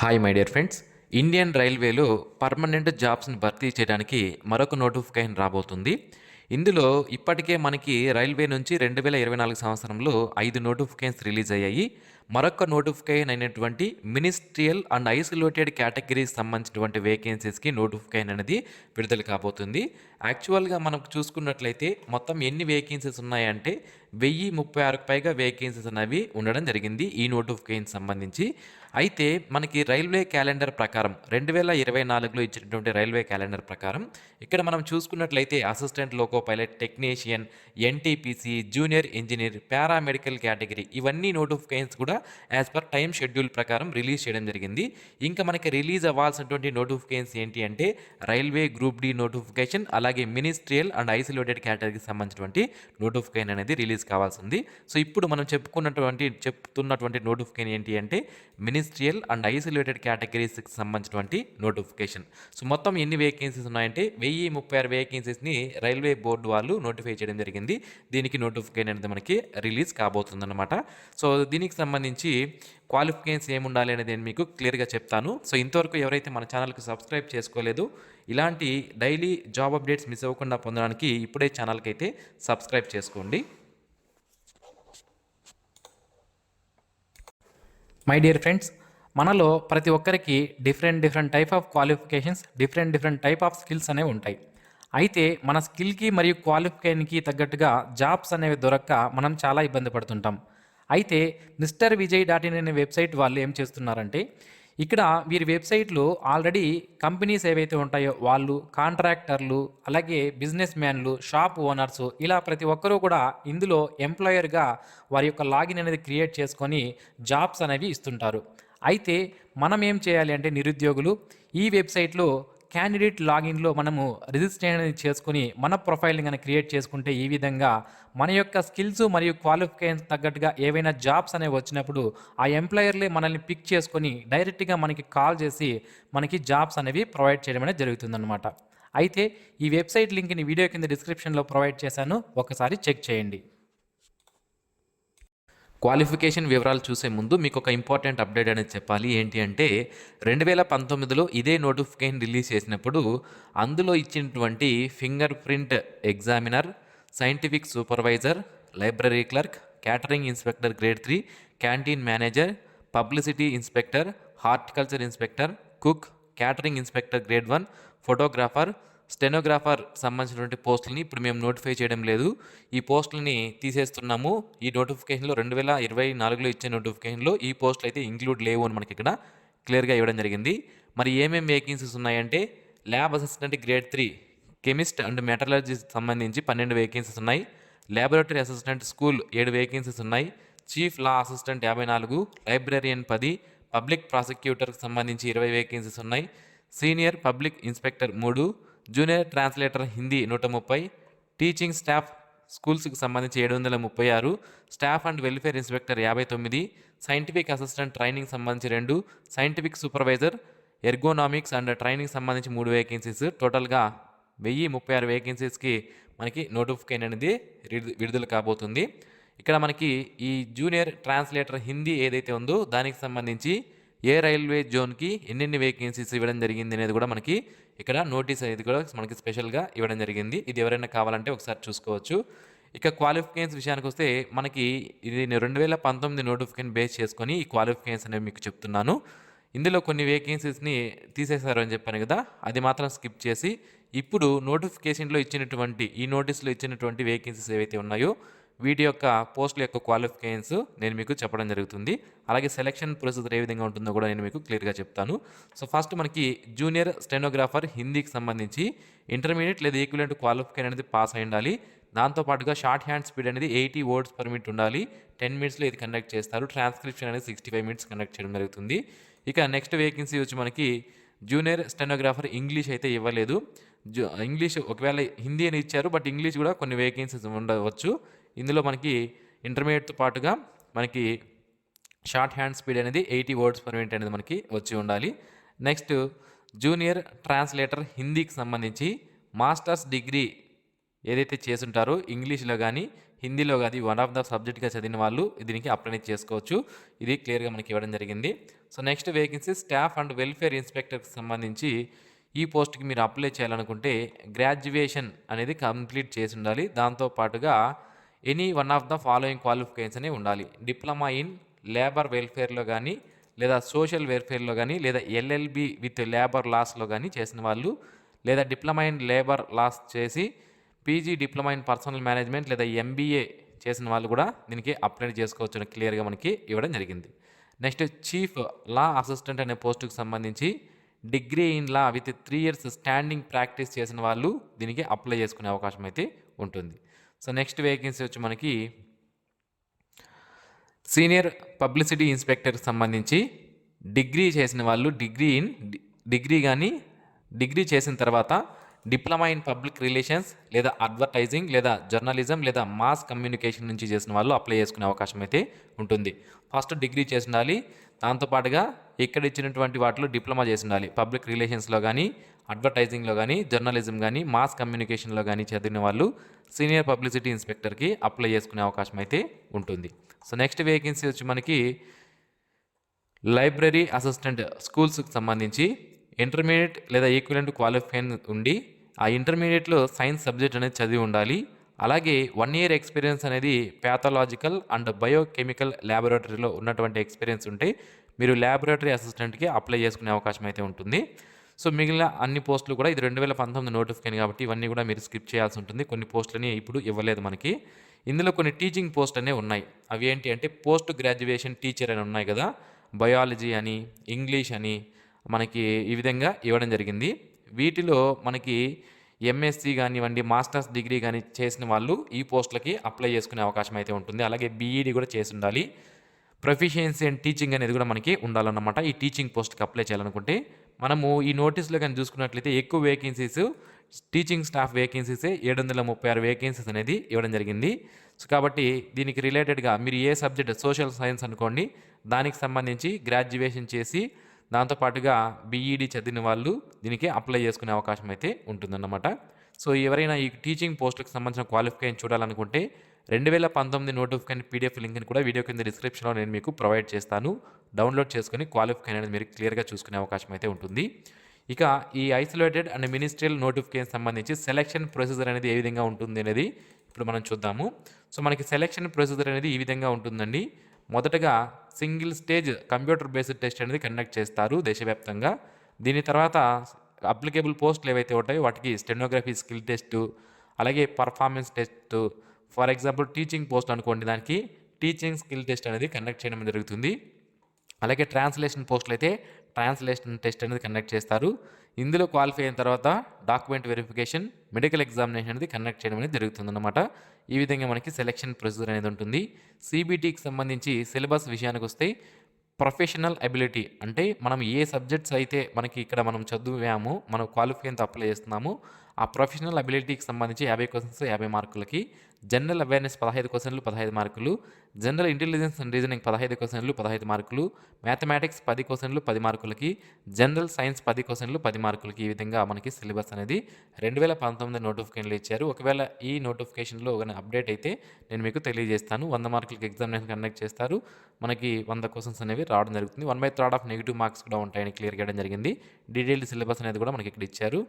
Hi my dear friends Indian రైల్వేలో permanent జాబ్స్ని భర్తీ చేయడానికి మరొక నోటిఫికేషన్ రాబోతుంది. ఇందులో ఇప్పటికే మనకి రైల్వే నుంచి రెండు వేల ఇరవై నాలుగు సంవత్సరంలో ఐదు నోటిఫికేషన్స్ రిలీజ్ అయ్యాయి. మరొక నోటిఫికేషన్ అయినటువంటి మినిస్ట్రియల్ అండ్ ఐసోలేటెడ్ కేటగిరీస్ సంబంధించినటువంటి వేకెన్సీస్కి నోటిఫికేషన్ అనేది విడుదల కాబోతుంది. యాక్చువల్గా మనం చూసుకున్నట్లయితే మొత్తం ఎన్ని వేకెన్సీస్ ఉన్నాయంటే వెయ్యి ముప్పై ఆరుకు పైగా వేకెన్సీస్ అనేవి ఉండడం జరిగింది ఈ నోటిఫికేషన్ సంబంధించి. అయితే మనకి రైల్వే క్యాలెండర్ ప్రకారం రెండు వేల ఇరవై నాలుగులో ఇచ్చినటువంటి రైల్వే క్యాలెండర్ ప్రకారం ఇక్కడ మనం చూసుకున్నట్లయితే assistant loco pilot technician NTPC junior engineer paramedical category ఇవన్నీ నోటిఫికేషన్స్ కూడా యాజ్ పర్ టైం షెడ్యూల్ ప్రకారం రిలీజ్ చేయడం జరిగింది. ఇంకా మనకి రిలీజ్ అవ్వాల్సినటువంటి నోటిఫికేషన్స్ ఏంటి అంటే రైల్వే గ్రూప్ డి నోటిఫికేషన్ అలాగే మినిస్ట్రియల్ అండ్ ఐసోలేటెడ్ కేటగిరీకి సంబంధించినటువంటి నోటిఫికేషన్ అనేది రిలీజ్ కావాల్సింది. సో ఇప్పుడు మనం చెప్పుకున్నటువంటి చెప్తున్నటువంటి నోటిఫికేషన్ ఏంటి అంటే మినిస్ట్రియల్ అండ్ ఐసోలేటెడ్ కేటగిరీస్కి సంబంధించినటువంటి నోటిఫికేషన్. సో మొత్తం ఎన్ని వేకెన్సీస్ ఉన్నాయంటే వెయ్యి ముప్పై ఆరు వేకెన్సీస్ని రైల్వే బోర్డు వాళ్ళు నోటిఫై చేయడం జరిగింది. దీనికి నోటిఫికేషన్ అనేది మనకి రిలీజ్ కాబోతుందన్నమాట. సో దీనికి సంబంధించి క్వాలిఫికేషన్స్ ఏముండాలి అనేది నేను మీకు క్లియర్గా చెప్తాను. సో ఇంతవరకు ఎవరైతే మన ఛానల్కి సబ్స్క్రైబ్ చేసుకోలేదు ఇలాంటి డైలీ జాబ్ అప్డేట్స్ మిస్ అవ్వకుండా పొందడానికి ఇప్పుడే ఛానల్కి అయితే సబ్స్క్రైబ్ చేసుకోండి. మై డియర్ ఫ్రెండ్స్ మనలో ప్రతి ఒక్కరికి different different type of qualifications different different type of skills అనేవి ఉంటాయి. అయితే మన స్కిల్కి మరియు క్వాలిఫికేషన్కి తగ్గట్టుగా జాబ్స్ అనేవి దొరక్క మనం చాలా ఇబ్బంది పడుతుంటాం. అయితే మిస్టర్ విజయ్ డాట్ ఇన్ అనే వెబ్సైట్ వాళ్ళు ఏం చేస్తున్నారంటే ఇక్కడ వీరి వెబ్సైట్లో ఆల్రెడీ కంపెనీస్ ఏవైతే ఉంటాయో వాళ్ళు కాంట్రాక్టర్లు అలాగే బిజినెస్ మ్యాన్లు షాప్ ఓనర్స్ ఇలా ప్రతి ఒక్కరూ కూడా ఇందులో ఎంప్లాయర్గా వారి యొక్క లాగిన్ అనేది క్రియేట్ చేసుకొని జాబ్స్ అనేవి ఇస్తుంటారు. అయితే మనం ఏం చేయాలి అంటే నిరుద్యోగులు ఈ వెబ్సైట్లో క్యాండిడేట్ లాగిన్లో మనము రిజిస్ట్రేషన్ అనేది చేసుకుని మన ప్రొఫైల్ని కనుక క్రియేట్ చేసుకుంటే ఈ విధంగా మన యొక్క స్కిల్స్ మరియు క్వాలిఫికేషన్ తగ్గట్టుగా ఏవైనా జాబ్స్ అనేవి వచ్చినప్పుడు ఆ ఎంప్లాయర్లే మనల్ని పిక్ చేసుకొని డైరెక్ట్గా మనకి కాల్ చేసి మనకి జాబ్స్ అనేవి ప్రొవైడ్ చేయడం అనేది జరుగుతుందన్నమాట. అయితే ఈ వెబ్సైట్ లింక్ని వీడియో కింద డిస్క్రిప్షన్లో ప్రొవైడ్ చేశాను. ఒకసారి చెక్ చేయండి. క్వాలిఫికేషన్ వివరాలు చూసే ముందు మీకు ఒక ఇంపార్టెంట్ అప్డేట్ అనేది చెప్పాలి. ఏంటి అంటే రెండు వేల పంతొమ్మిదిలో ఇదే నోటిఫికేషన్ రిలీజ్ చేసినప్పుడు అందులో ఇచ్చినటువంటి finger print examiner scientific supervisor library clerk catering inspector grade three canteen manager publicity inspector horticulture inspector cook catering inspector grade one photographer stenographer సంబంధించినటువంటి పోస్టులని ఇప్పుడు మేము నోటిఫై చేయడం లేదు. ఈ పోస్టులని తీసేస్తున్నాము. ఈ నోటిఫికేషన్లో రెండు వేల ఇరవై నాలుగులో ఇచ్చే నోటిఫికేషన్లో ఈ పోస్టులు అయితే ఇంక్లూడ్ లేవు అని మనకి ఇక్కడ క్లియర్గా ఇవ్వడం జరిగింది. మరి ఏమేమి వేకెన్సీస్ ఉన్నాయంటే lab assistant grade three chemist and metallurgy సంబంధించి పన్నెండు వేకెన్సీస్ ఉన్నాయి. ల్యాబొరేటరీ అసిస్టెంట్ స్కూల్ ఏడు వేకెన్సీస్ ఉన్నాయి. చీఫ్ లా అసిస్టెంట్ యాభై నాలుగు లైబ్రరియన్ పది పబ్లిక్ ప్రాసిక్యూటర్కి సంబంధించి ఇరవై వేకెన్సీస్ ఉన్నాయి. సీనియర్ పబ్లిక్ ఇన్స్పెక్టర్ మూడు జూనియర్ ట్రాన్స్లేటర్ హిందీ నూట ముప్పై టీచింగ్ స్టాఫ్ స్కూల్స్కి సంబంధించి ఏడు వందల ముప్పై ఆరు స్టాఫ్ అండ్ వెల్ఫేర్ ఇన్స్పెక్టర్ యాభై తొమ్మిది సైంటిఫిక్ అసిస్టెంట్ ట్రైనింగ్ సంబంధించి రెండు scientific supervisor ergonomics and training సంబంధించి మూడు వేకెన్సీస్. టోటల్గా వెయ్యి ముప్పై ఆరు వేకెన్సీస్కి మనకి నోటిఫికేషన్ అనేది విడుదల- కాబోతుంది. ఇక్కడ మనకి ఈ జూనియర్ ట్రాన్స్లేటర్ హిందీ ఏదైతే ఉందో దానికి సంబంధించి ఏ రైల్వే జోన్కి ఎన్నెన్ని వేకెన్సీస్ ఇవ్వడం జరిగింది అనేది కూడా మనకి ఇక్కడ నోటీస్ అనేది కూడా మనకి స్పెషల్గా ఇవ్వడం జరిగింది. ఇది ఎవరైనా కావాలంటే ఒకసారి చూసుకోవచ్చు. ఇక క్వాలిఫికేషన్స్ విషయానికి వస్తే మనకి ఇది నేను రెండు వేల పంతొమ్మిది నోటిఫికేషన్ బేస్ చేసుకొని ఈ క్వాలిఫికేషన్స్ అనేవి మీకు చెప్తున్నాను. ఇందులో కొన్ని వేకెన్సీస్ని తీసేశారు అని చెప్పాను కదా అది మాత్రం స్కిప్ చేసి. ఇప్పుడు నోటిఫికేషన్లో ఇచ్చినటువంటి ఈ నోటీస్లో ఇచ్చినటువంటి వేకెన్సీస్ ఏవైతే ఉన్నాయో వీటి యొక్క పోస్టుల యొక్క క్వాలిఫికేషన్స్ నేను మీకు చెప్పడం జరుగుతుంది. అలాగే సెలక్షన్ ప్రొసీజర్ ఏ విధంగా ఉంటుందో కూడా నేను మీకు క్లియర్గా చెప్తాను. సో ఫస్ట్ మనకి జూనియర్ స్టెనోగ్రాఫర్ హిందీకి సంబంధించి ఇంటర్మీడియట్ లేదా ఈక్వలెంట్ క్వాలిఫికేషన్ అనేది పాస్ అయి ఉండాలి. దాంతోపాటుగా షార్ట్ హ్యాండ్ స్పీడ్ అనేది ఎయిటీ వర్డ్స్ పర్ మినిట్ ఉండాలి. టెన్ మినిట్స్లో ఇది కండక్ట్ చేస్తారు. ట్రాన్స్క్రిప్షన్ అనేది సిక్స్టీ ఫైవ్ మినిట్స్ కండక్ట్ చేయడం జరుగుతుంది. ఇక నెక్స్ట్ వేకెన్సీ వచ్చి మనకి జూనియర్ స్టెనోగ్రాఫర్ ఇంగ్లీష్ అయితే ఇవ్వలేదు. జూ ఇంగ్లీష్ ఒకవేళ హిందీ అని ఇచ్చారు బట్ ఇంగ్లీష్ కూడా కొన్ని వేకెన్సీస్ ఉండవచ్చు ఇందులో మనకి ఇంటర్మీడియట్తో పాటుగా మనకి షార్ట్ హ్యాండ్ స్పీడ్ అనేది ఎయిటీ వర్డ్స్ పర్ మినిట్ అనేది మనకి వచ్చి ఉండాలి. నెక్స్ట్ జూనియర్ ట్రాన్స్లేటర్ హిందీకి సంబంధించి మాస్టర్స్ డిగ్రీ ఏదైతే చేసుంటారో ఇంగ్లీష్లో కానీ హిందీలో కానీ వన్ ఆఫ్ ద సబ్జెక్ట్గా చదివిన వాళ్ళు దీనికి అప్లై చేసుకోవచ్చు. ఇది క్లియర్గా మనకి ఇవ్వడం జరిగింది. So next vacancy staff and welfare ఇన్స్పెక్టర్కి సంబంధించి ఈ పోస్ట్కి మీరు అప్లై చేయాలనుకుంటే గ్రాడ్యుయేషన్ అనేది కంప్లీట్ చేసి ఉండాలి. దాంతో పాటుగా any one of the following qualifications అనేవి ఉండాలి. డిప్లొమా ఇన్ లేబర్ వెల్ఫేర్లో కానీ లేదా సోషల్ వెల్ఫేర్లో కానీ లేదా ఎల్ఎల్బి విత్ లేబర్ లాస్లో కానీ చేసిన వాళ్ళు లేదా డిప్లొమా ఇన్ లేబర్ లాస్ చేసి PG diploma in personnel management లేదా ఎంబీఏ చేసిన వాళ్ళు కూడా దీనికి అప్లై చేసుకోవచ్చు అని క్లియర్గా మనకి ఇవ్వడం జరిగింది. నెక్స్ట్ చీఫ్ లా అసిస్టెంట్ అనే పోస్టుకు సంబంధించి degree in law with three years standing practice చేసిన వాళ్ళు దీనికి అప్లై చేసుకునే అవకాశం అయితే ఉంటుంది. సో నెక్స్ట్ వేకెన్సీ వచ్చి మనకి సీనియర్ పబ్లిసిటీ ఇన్స్పెక్టర్కి సంబంధించి డిగ్రీ చేసిన వాళ్ళు డిగ్రీ ఇన్ డిగ్రీ కానీ డిగ్రీ చేసిన తర్వాత డిప్లొమా ఇన్ పబ్లిక్ రిలేషన్స్ లేదా అడ్వర్టైజింగ్ లేదా జర్నలిజం లేదా మాస్ కమ్యూనికేషన్ నుంచి చేసిన వాళ్ళు అప్లై చేసుకునే అవకాశం అయితే ఉంటుంది. ఫస్ట్ డిగ్రీ చేసి ఉండాలి. దాంతోపాటుగా ఇక్కడ ఇచ్చినటువంటి వాటిలో డిప్లొమా చేసి ఉండాలి. పబ్లిక్ రిలేషన్స్లో కానీ అడ్వర్టైజింగ్లో కానీ జర్నలిజం కానీ మాస్ కమ్యూనికేషన్లో కానీ చదివిన వాళ్ళు సీనియర్ పబ్లిసిటీ ఇన్స్పెక్టర్కి అప్లై చేసుకునే అవకాశం అయితే ఉంటుంది. సో నెక్స్ట్ వేకెన్సీ వచ్చి మనకి లైబ్రరీ అసిస్టెంట్ స్కూల్స్కి సంబంధించి ఇంటర్మీడియట్ లేదా ఈక్వలెంట్ క్వాలిఫైన్ ఉండి ఆ ఇంటర్మీడియట్లో సైన్స్ సబ్జెక్ట్ అనేది చదివి ఉండాలి. అలాగే వన్ ఇయర్ ఎక్స్పీరియన్స్ అనేది ప్యాథలాజికల్ అండ్ బయోకెమికల్ ల్యాబొరేటరీలో ఉన్నటువంటి ఎక్స్పీరియన్స్ ఉంటే మీరు ల్యాబొరేటరీ అసిస్టెంట్కి అప్లై చేసుకునే అవకాశం అయితే ఉంటుంది. సో మిగిలిన అన్ని పోస్టులు కూడా ఇది రెండు వేల పంతొమ్మిది నోటిఫికేషన్ కాబట్టి ఇవన్నీ కూడా మీరు స్కిప్ చేయాల్సి ఉంటుంది. కొన్ని పోస్టులని ఇప్పుడు ఇవ్వలేదు మనకి. ఇందులో కొన్ని టీచింగ్ పోస్ట్ అనేవి ఉన్నాయి. అవి ఏంటి అంటే పోస్ట్ గ్రాడ్యుయేషన్ టీచర్ అని ఉన్నాయి కదా. బయాలజీ అని ఇంగ్లీష్ అని మనకి ఈ విధంగా ఇవ్వడం జరిగింది. వీటిలో మనకి ఎంఎస్సి కానివ్వండి మాస్టర్స్ డిగ్రీ కానీ చేసిన వాళ్ళు ఈ పోస్టులకి అప్లై చేసుకునే అవకాశం అయితే ఉంటుంది. అలాగే బీఈడి కూడా చేసి ఉండాలి. ప్రొఫిషియన్సీ అండ్ టీచింగ్ అనేది కూడా మనకి ఉండాలన్నమాట. ఈ టీచింగ్ పోస్ట్కి అప్లై చేయాలనుకుంటే మనము ఈ నోటీస్లో కానీ చూసుకున్నట్లయితే ఎక్కువ వేకెన్సీస్ టీచింగ్ స్టాఫ్ వేకెన్సీసే ఏడు వందల ముప్పై ఆరు వేకెన్సీస్ అనేది ఇవ్వడం జరిగింది. సో కాబట్టి దీనికి రిలేటెడ్గా మీరు ఏ సబ్జెక్ట్ సోషల్ సైన్స్ అనుకోండి దానికి సంబంధించి గ్రాడ్యుయేషన్ చేసి దాంతోపాటుగా బీఈడి చదివిన వాళ్ళు దీనికి అప్లై చేసుకునే అవకాశం అయితే ఉంటుందన్నమాట. సో ఎవరైనా ఈ టీచింగ్ పోస్టులకు సంబంధించిన క్వాలిఫికేషన్ చూడాలనుకుంటే రెండు వేల పంతొమ్మిది నోటిఫికేషన్ పీడిఎఫ్ లింక్ని కూడా వీడియో కింద డిస్క్రిప్షన్లో నేను మీకు ప్రొవైడ్ చేస్తాను. డౌన్లోడ్ చేసుకొని క్వాలిఫికేషన్ అనేది మీరు క్లియర్గా చూసుకునే అవకాశం అయితే ఉంటుంది. ఇక ఈ ఐసోలేటెడ్ అండ్ మినిస్ట్రియల్ నోటిఫికేషన్ సంబంధించి సెలక్షన్ ప్రొసీజర్ అనేది ఏ విధంగా ఉంటుంది అనేది ఇప్పుడు మనం చూద్దాము. సో మనకి సెలక్షన్ ప్రొసీజర్ అనేది ఈ విధంగా ఉంటుందండి. మొదటగా single stage computer based test అనేది కండక్ట్ చేస్తారు దేశవ్యాప్తంగా. దీని తర్వాత అప్లికేబుల్ పోస్టులు ఏవైతే ఉంటాయో వాటికి స్టెనోగ్రఫీ స్కిల్ టెస్ట్ అలాగే performance test for example teaching post అనుకోండి దానికి టీచింగ్ స్కిల్ టెస్ట్ అనేది కండక్ట్ చేయడం జరుగుతుంది. అలాగే ట్రాన్స్లేషన్ పోస్టులు అయితే ట్రాన్స్లేషన్ టెస్ట్ అనేది కండక్ట్ చేస్తారు. ఇందులో క్వాలిఫై అయిన తర్వాత డాక్యుమెంట్ వెరిఫికేషన్ మెడికల్ ఎగ్జామినేషన్ అనేది కండక్ట్ చేయడం అనేది జరుగుతుందన్నమాట. ఈ విధంగా మనకి సెలెక్షన్ ప్రొసీజర్ అనేది ఉంటుంది. సిబిటీకి సంబంధించి సిలబస్ విషయానికి వస్తే ప్రొఫెషనల్ అబిలిటీ అంటే మనం ఏ సబ్జెక్ట్స్ అయితే మనకి ఇక్కడ మనం చదివాము మనం క్వాలిఫైన్తో అప్లై చేస్తున్నాము ఆ ప్రొఫెషనల్ అబిలిటీకి సంబంధించి యాభై క్వశ్చన్స్ యాభై మార్కులకి జనరల్ అవేర్నెస్ పదహైదు క్వశ్చన్లు పదహైదు మార్కులు. జనరల్ ఇంటెలిజెన్స్ అండ్ రీజనింగ్ పదహైదు క్వశ్చన్లు పదహైదు మార్కులు. మ్యాథమెటిక్స్ పది క్వశ్చన్లు పది మార్కులకి. జనరల్ సైన్స్ పది క్వశ్చన్లు పది మార్కులకి ఈ విధంగా మనకి సిలబస్ అనేది రెండు వేల పంతొమ్మిది నోటిఫికేషన్లు ఇచ్చారు. ఒకవేళ ఈ నోటిఫికేషన్లో ఒక అప్డేట్ అయితే నేను మీకు తెలియజేస్తాను. వంద మార్కులకి ఎగ్జామినేషన్ కండక్ట్ చేస్తారు. మనకి వంద క్వశ్చన్స్ అనేవి రావడం జరుగుతుంది. One by third of negative marks కూడా ఉంటాయని క్లియర్ చేయడం జరిగింది. డీటెయిల్డ్ సిలబస్ అనేది కూడా మనకి ఇక్కడ ఇచ్చారు.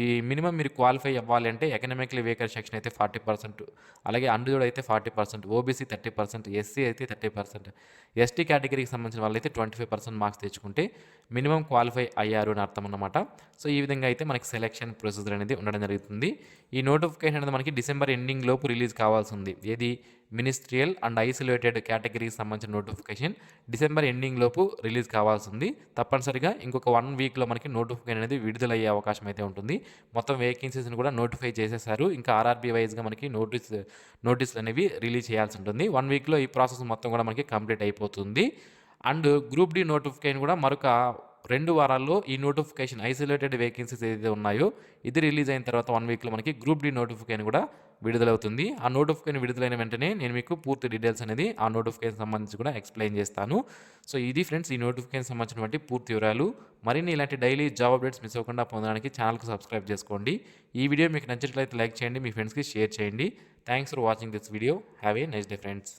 ఈ మినిమం మీరు క్వాలిఫై అవ్వాలి అంటే ఎకనామిక్లీ వేకర్ సెక్షన్ అయితే ఫార్టీ పర్సెంట్ అలాగే అండుజోడ్ అయితే forty percent OBC thirty percent SC అయితే థర్టీ పర్సెంట్. ఎస్టీ కేటగిరీకి సంబంధించిన వాళ్ళైతే ట్వంటీ ఫైవ్ పర్సెంట్ మార్క్స్ తెచ్చుకుంటే మినిమం క్వాలిఫై అయ్యారు అని అర్థం అన్నమాట. సో ఈ విధంగా అయితే మనకి సెలెక్షన్ ప్రొసీజర్ అనేది ఉండడం జరుగుతుంది. ఈ నోటిఫికేషన్ అనేది మనకి డిసెంబర్ ఎండింగ్ లోపు రిలీజ్ కావాల్సి ఉంది. ఏది? మినిస్ట్రియల్ అండ్ ఐసోలేటెడ్ కేటగిరీకి సంబంధించిన నోటిఫికేషన్ డిసెంబర్ ఎండింగ్ లోపు రిలీజ్ కావాల్సింది తప్పనిసరిగా ఇంకొక వన్ వీక్లో మనకి నోటిఫికేషన్ అనేది విడుదలయ్యే అవకాశం అయితే ఉంటుంది. మొత్తం వేకెన్సీస్ని కూడా నోటిఫై చేసేసారు. ఇంకా ఆర్ఆర్బీ వైజ్గా మనకి నోటీస్ నోటీసులు అనేవి రిలీజ్ చేయాల్సి ఉంటుంది. వన్ వీక్లో ఈ ప్రాసెస్ మొత్తం కూడా మనకి కంప్లీట్ అయిపోతుంది. అండ్ గ్రూప్ డి నోటిఫికేషన్ కూడా మరొక రెండు వారాల్లో ఈ నోటిఫికేషన్ ఐసోలేటెడ్ వేకెన్సీస్ ఏదైతే ఉన్నాయో ఇది రిలీజ్ అయిన తర్వాత వన్ వీక్లో మనకి గ్రూప్ డి నోటిఫికేషన్ కూడా విడుదలవుతుంది. ఆ నోటిఫికేషన్ విడుదలైన వెంటనే నేను మీకు పూర్తి డీటెయిల్స్ అనేది ఆ నోటిఫికేషన్ సంబంధించి కూడా ఎక్స్ప్లెయిన్ చేస్తాను. సో ఇది ఫ్రెండ్స్ ఈ నోటిఫికేషన్ సంబంధించినటువంటి పూర్తి వివరాలు. మరిన్ని ఇలాంటి డైలీ జాబ్ అప్డేట్స్ మిస్ అవ్వకుండా పొందడానికి ఛానల్కి సబ్స్క్రైబ్ చేసుకోండి. ఈ వీడియో మీకు నచ్చినట్లయితే లైక్ చేయండి మీ ఫ్రెండ్స్కి షేర్ చేయండి. Thanks for watching this video. Have a nice day friends.